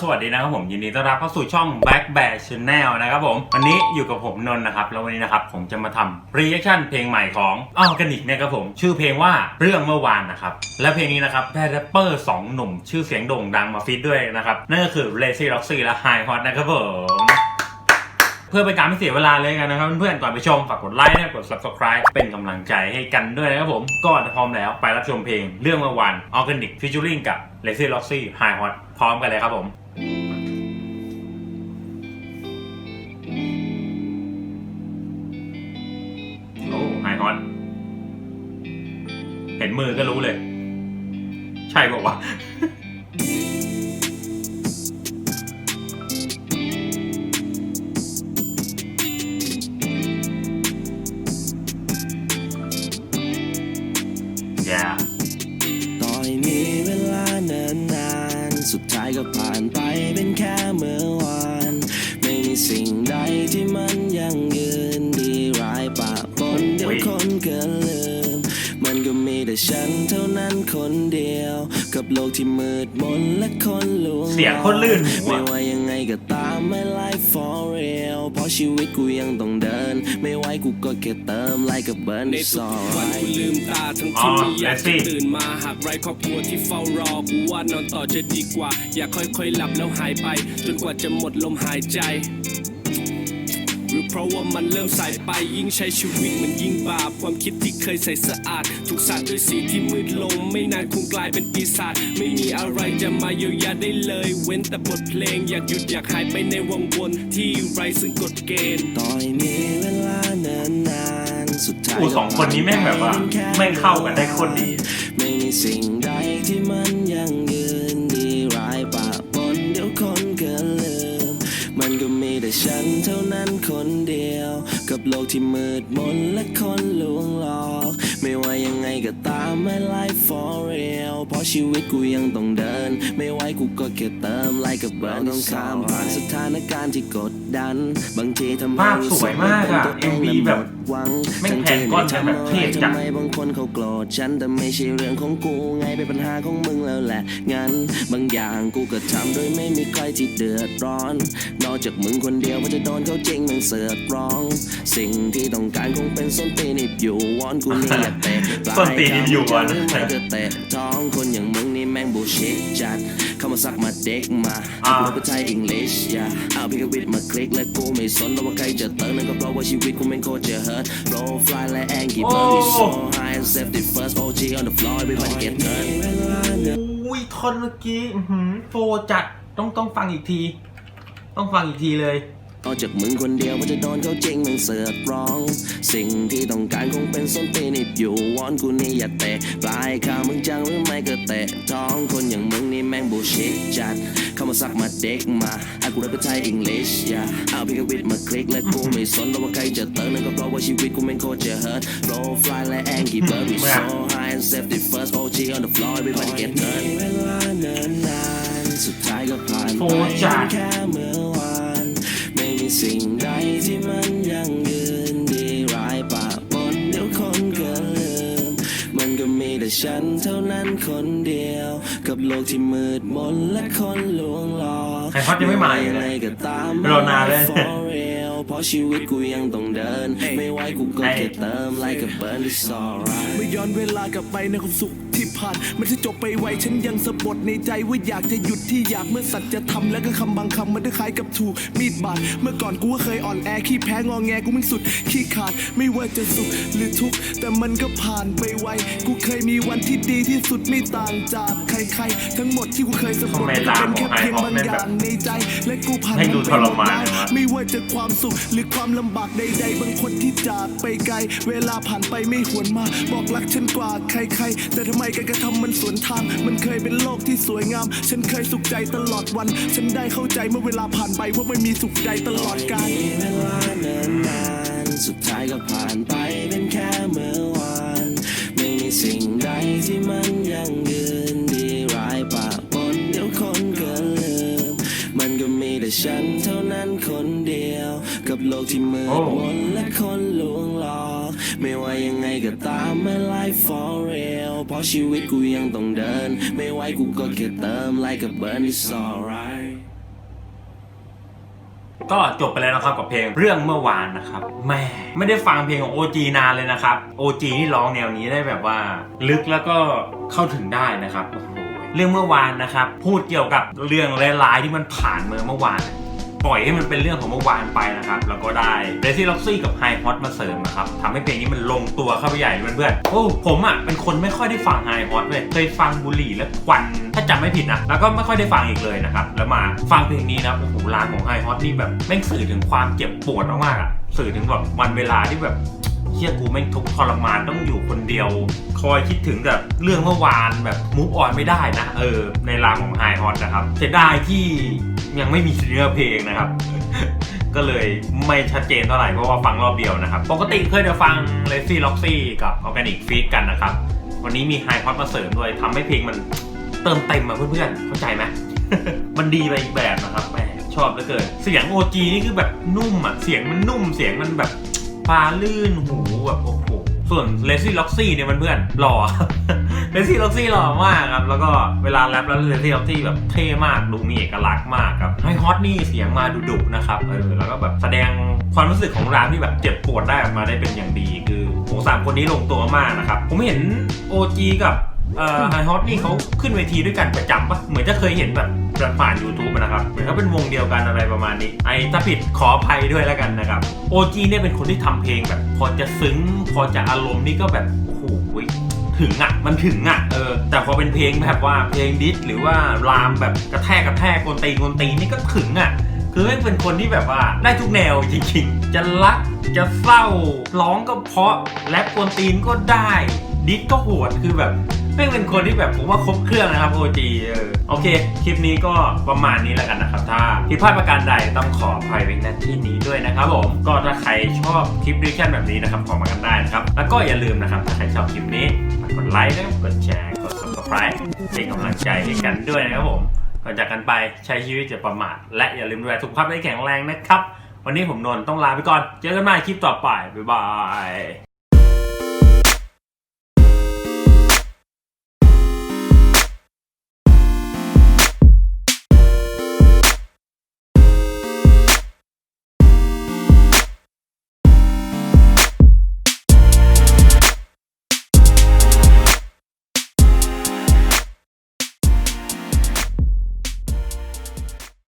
สวัสดีนะครับผมยินดีต้อนรับเข้าสู่ช่อง Black Bear Channel นะครับผมวันนี้อยู่กับผมนนท์นะครับแล้ววันนี้นะครับผมจะมาทำรีแอคชั่นเพลงใหม่ของออร์แกนิกนะครับผมชื่อเพลงว่าเรื่องเมื่อวานนะครับและเพลงนี้นะครับได้แรปเปอร์สองหนุ่ม ชื่อเสียงโด่งดังมาฟีดด้วยนะครับนั่นก็คือ Lazy Roxy และ High Hot นะครับผม เพื่อเป็นการไม่เสียเวลาเลยกันนะครับเพื่อนๆก่อนไปชมฝากกดไลค์และกด subscribe เป็นกำลังใจให้กันด้วยนะครับผมก่อนจะพร้อมแล้วไปรับชมเพลงเรื่องเมื่อวาน Organic Featuring กับ Lazy Roxy High Hot พร้อมกันเลยครับผมโอ้ไฮฮอตเห็นมือก็รู้เลย ใช่บอกว่าวะ ก็ผ่านไปเป็นแค่เมื่อวาน ไม่มีสิ่งใดที่มันยังยืนดีร้ายปะปนเดี๋ยวคนเกินลืม มันก็มีแต่ฉันเท่านั้นคนเดียว กับโลกที่มืดมนและคนลวงเสียงโคนลื่นหูไม่อะว่ายังไงก็ตาม my life for real เพราะชีวิตกูยังต้องเดิน ไม่ไหวกูก็แค่เติมไล่กับเบิร์นในที่สทุอกวันยกูลืมตาทั้งอ๋อที่ไม่อยากแล็กซี่จะตื่นมาหากไรครอบครัวที่เฝ้ารอกูว่านอนต่อจะดีกว่า อยากค่อยๆหลับแล้วหายไป จนกว่าจะหมดลมหายใจหรือ เพราะว่ามันเริ่มสายไปยิ่งใช้ชีวิตมันยิ่งบาป ความคิดที่เคยใสสะอาด ถูกสาดด้วยสีที่มืดลง ไม่นานคงกลายเป็นปีศาจไม่มีอะไรจะมาเยียวยาได้เลย เว้นแต่บทเพลงอยากหยุดอยากหายไปในวังวนที่ไร้ซึ่งกฎเกณฑ์ต่อยมีเวลาเนินนานสุดท้ายโอ้สองคนนี้แม่งแบบว่าแม่งเข้ากันได้โคตรดี ไม่มีสิ่งใดที่มันยัง แต่ฉันเท่านั้นคนเดียว กับโลกที่มืดมนและคนลวงหลอก ไม่ว่ายังไงก็ตาม my life for real เพราะชีวิตกูยังต้องเดิน ไม่ไหวกูก็แค่เติมไล่กับเบิร์นต้องข้ามผ่านสถานการณ์ที่กดดัน บางทีทำให้ภาพสวยมากอะรู้สึ MV ว่าแบบหวังแม่งแพงก้อนกันแบบเทพจัดทำไมบางคนเขาโกรธฉันแต่ไม่ใช่เรื่องของกูไงเป็นปัญหาของมึงแล้วแหละงั้น บางอย่างกูก็ทำโดยไม่มีใครที่เดือดร้อน นอกจากมึงคนเดียวว่าจะโดนเขาจริงมึงเสือกร้อง สิ่งที่ต้องการคงเป็นส้นตีนบอยู่วอนกูนี่อย่าเตะปลายส้นตีนหนีบอยู่วอนหรือไม่ก็เตะท้องคนอย่างมึงนี่แม่งบูชิดจัดเข้ามาซักมาเด็กมาอ่าเอาไปไทยอังกฤษอย่าเอาพิกวิทมาคลิกและกูไม่สนแล้วว่าใครจะเติมนั่นก็เพราะว่าชีวิตกูแม่งโคตรจะ hurt roll fly และ Angie Bird is so high and safety first OG on the floor everybody get turned อุ้ยทอนเมื่อกี้อื้อหือโฟจัดต้องต้องฟังอีกที ต้องฟังอีกทีเลยนอกจากมึงคนเดียวว่าจะโดนเขาจริงมึงเสือกร้อง สิ่งที่ต้องการคงเป็นส้นตีนบอยู่วอนกูนี่อย่าเตะปลายขามึงจังหรือไม่ก็เตะท้องคนอย่างมึงนี่แม่งบูชิดจัด เข้ามาซักมาเด็กมาให้กูได้ไปไทยอังกฤษอย่าเอาพิกวิทมาคลิกและกูไม่สนวว่าใครจะเติมนั่นก็เพราะว่าชีวิตกูแม่งโคตรจะ hurt roll fly และ Angie Bird we so high and safety first OG on the floor everybody get turned เวลาเนินนานสุดท้ายก็ผ่านโฟไปจัดแค่เมื่อวานไม่มีสิ่งใดที่มันยังยืนดีร้ายปะปนเดี๋ยวคนเกินลืม มันก็มีแต่ฉันเท่านั้นคนเดียว กับโลกที่มืดมนและคนลวงหลอกใครฮอตยังไม่มาอีกเลยไงก็ตามรอนานเลย for real เพราะชีวิตกูยังต้องเดิน ไม่ไหวกูก็แค่เติม like a burn it's alright เมื่อย้อนเวลากลับไปในความสุขที่ ผ่าน มันจะจบไปไวฉันยังสะบดในใจว่าอยากจะหยุดที่อยากเมื่อสัตว์จะทำแล้วก็คำบางคำมันได้คล้ายกับถูกมีดบาดเมื่อก่อนกูก็เคยอ่อนแอขี้แพ้งอแงกูมันสุดขี้ขาดไม่ว่าจะสุขหรือทุกข์แต่มันก็ผ่านไปไวกูเคยมีวันที่ดีที่สุดไม่ต่างจากใครๆ ทั้งหมดที่กูเคยสะบดเป็นแค่เพียงบางอย่างในใจ และกูผ่านมันไปทรมานหดเลยวะไม่ว่าจะความสุขหรือความลำบากใดๆบางคนที่จากไปไกล เวลาผ่านไปไม่หวนมา บอกรักฉันกว่าใครๆ แต่ทำไมการกระทำมันสวนทาง มันเคยเป็นโลกที่สวยงาม ฉันเคยสุขใจตลอดวัน ฉันได้เข้าใจเมื่อเวลาผ่านไปว่าไม่มีสุขใจตลอดกาลเวลาเนินนานสุดท้ายก็ผ่านไปเป็นแค่เมื่อวาน ไม่มีสิ่งใดที่มันยัง แต่ฉันเท่านั้นคนเดียว กับโลกที่มืดมนและคนลวงหลอกไม่ว่ายังไงก็ตาม my life for real เพราะชีวิตกูยังต้องเดิน ไม่ไหวกูก็แค่เติม like a burn it's alright ก็จบไปแล้วนะครับกับเพลงเรื่องเมื่อวานนะครับแม่ไม่ได้ฟังเพลงของ OG นานเลยนะครับ OG นี่ร้องแนวนี้ได้แบบว่า ลึกแล้วก็เข้าถึงได้นะครับโอ้โห เรื่องเมื่อวานนะครับ พูดเกี่ยวกับเรื่องร้ายๆที่มันผ่านมาเมื่อวานปล่อยให้มันเป็นเรื่องของเมื่อวานไปนะครับ แล้วก็ได้เรซี่ล็อกซี่กับไฮฮอตมาเสริมนะครับทำให้เพลงนี้มันลงตัวเข้าไปใหญ่เพื่อนๆโอ้ผมอะเป็นคนไม่ค่อยได้ฟังไฮฮอตเลยเคยฟังบุหรี่และควันถ้าจำไม่ผิดนะ แล้วก็ไม่ค่อยได้ฟังอีกเลยนะครับ แล้วมาฟังเพลงนี้นะโอ้โหลางของไฮฮอตนี่แบบแม่งสื่อถึงความเจ็บปวดมากๆอะสื่อถึงแบบวันเวลาที่แบบ เชี่ยกูแม่งทุกข์ทรมานต้องอยู่คนเดียว คอยคิดถึงแบบเรื่องเมื่อวานแบบมูฟออนไม่ได้นะเออ ในรางของไฮฮอตนะครับเสียดายที่ยังไม่มีเนื้อเพลงนะครับ ก็เลยไม่ชัดเจนเท่าไหร่เพราะว่าฟังรอบเดียวนะครับ ปกติเคยจะฟัง l a z y Loxy กับ Organic f e e d กันนะครับ วันนี้มีไฮฮอตมาเสริมด้วยทำให้เพลงมันเติมเต็มมาเพื่อนๆเข้าใจไหมมันดีไปอีกแบบนะครับแหมชอบเหลือเกิน เสียง OG นี่คือแบบนุ่มอะ เสียงมันนุ่ม เสียงมันแบบ ปลาลื่นหูแบบโอ้โหส่วนเลซี่ล็อกซี่เนี่ยมันเพื่อนหล่อ เลซี่ล็อกซี่หล่อมากครับ แล้วก็เวลาแรปแล้วเลซี่ล็อกซี่แบบเท่มากดูมีเอกลักษณ์มากครับไฮฮอตนี่เสียงมาดุดุนะครับเออแล้วก็แบบแสดงความรู้สึกของร้านที่แบบเจ็บปวดได้ออกมาได้เป็นอย่างดีคือโหสามคนนี้ลงตัวมากนะครับ ผมเห็น OG กับ เอ่อไฮฮอตนี่เขาขึ้นเวทีด้วยกันประจำปะเหมือนจะเคยเห็นแบบผ่านยูทูบนะครับ เหมือนเขาเป็นวงเดียวกันอะไรประมาณนี้ ไอ้ถ้าผิดขออภัยด้วยแล้วกันนะครับ OG เนี่ยเป็นคนที่ทำเพลงแบบ พอจะซึ้ง พอจะอารมณ์นี่ก็แบบ โอ้โหถึงอะ มันถึงอะ เออ แต่พอเป็นเพลงแบบว่าเพลงดิสหรือว่ารามแบบกระแทกกระแทกกนตีกนตีนนี่ก็ถึงอะ คือแม่งเป็นคนที่แบบว่าได้ทุกแนวจริงๆ จะรัก จะเศร้า ร้องก็เพราะ แรปกวนตีนก็ได้ ดิสก็โหด คือแบบ แม่งเป็นคนที่แบบผมว่าครบเครื่องนะครับ OG เออโอเค คลิปนี้ก็ประมาณนี้แล้วกันนะครับ ถ้าผิดพลาดประการใดต้องขออภัยไว้ณที่นี้ด้วยนะครับผมก็ถ้าใครชอบคลิปดิชั่นแบบนี้นะครับขอมากันได้นะครับ แล้วก็อย่าลืมนะครับถ้าใครชอบคลิปนี้ฝากกดไลค์นะครับกดแชร์กด subscribe เป็นกำลังใจให้กันด้วยนะครับผมก่อนจากกันไปใช้ชีวิตจะประมาทและอย่าลืมดูแลสุขภาพให้แข็งแรงนะครับ วันนี้ผมนนท์ต้องลาไปก่อน เจอกันใหม่คลิปต่อไป บ๊ายบาย